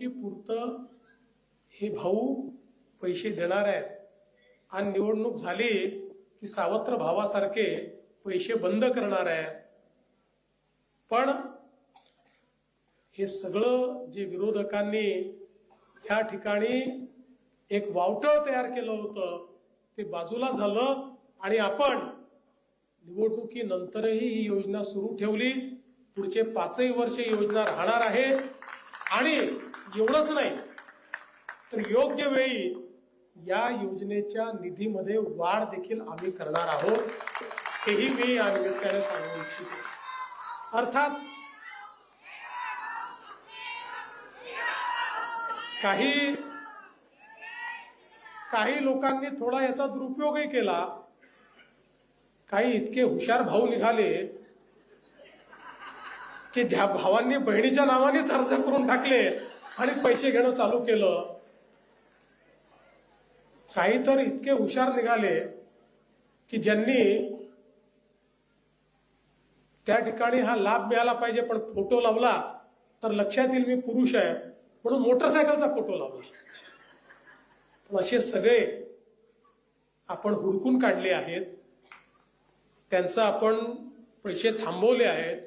निवडणुकीपुरतं हे भाऊ पैसे देणार आहेत. आणि निवडणूक झाली की सावत्र भावासारखे पैसे बंद करणार आहेत. पण हे सगळं जे विरोधकांनी या ठिकाणी एक वावटळ तयार केलं होतं ते बाजूला झालं आणि आपण निवडणुकीनंतरही ही योजना सुरू ठेवली. पुढचे पाचही वर्ष योजना राहणार आहे. आणि एवढंच नाही. तर योग्य वेळी या योजनेच्या निधीमध्ये वाढ देखील आम्ही करणार आहोत. हेही मी या निमित्ताने सांगू इच्छितो. अर्थात काही काही लोकांनी थोडा याचा दुरुपयोगही केला. काही इतके हुशार भाऊ निघाले की ज्या भावांनी बहिणीच्या नावानेच अर्ज करून टाकले. आणि पैसे घेणं चालू केलं. काही तर इतके हुशार निघाले की ज्यांनी त्या ठिकाणी हा लाभ मिळाला पाहिजे पण फोटो लावला तर लक्षात येईल मी पुरुष आहे. म्हणून मोटरसायकलचा फोटो लावला. पण असे सगळे आपण हुडकून काढले आहेत. त्यांचं आपण पैसे थांबवले आहेत.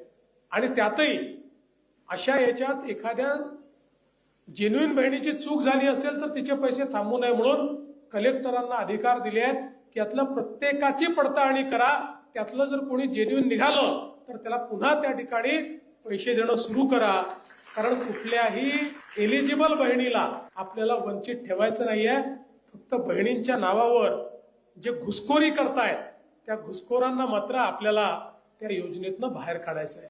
आणि त्यातही अशा याच्यात एखाद्या जेन्युइन बहिणीची चूक झाली असेल तर तिचे पैसे थांबू नये म्हणून कलेक्टरांना अधिकार दिले आहेत. की यातलं प्रत्येकाची पडताळणी करा. त्यातलं जर कोणी जेन्युइन निघालं तर त्याला पुन्हा त्या ठिकाणी पैसे देणं सुरू करा. कारण कुठल्याही एलिजिबल बहिणीला आपल्याला वंचित ठेवायचं नाहीये. फक्त बहिणींच्या नावावर जे घुसखोरी करतायत त्या घुसखोरांना मात्र आपल्याला त्या योजनेतनं बाहेर काढायचं आहे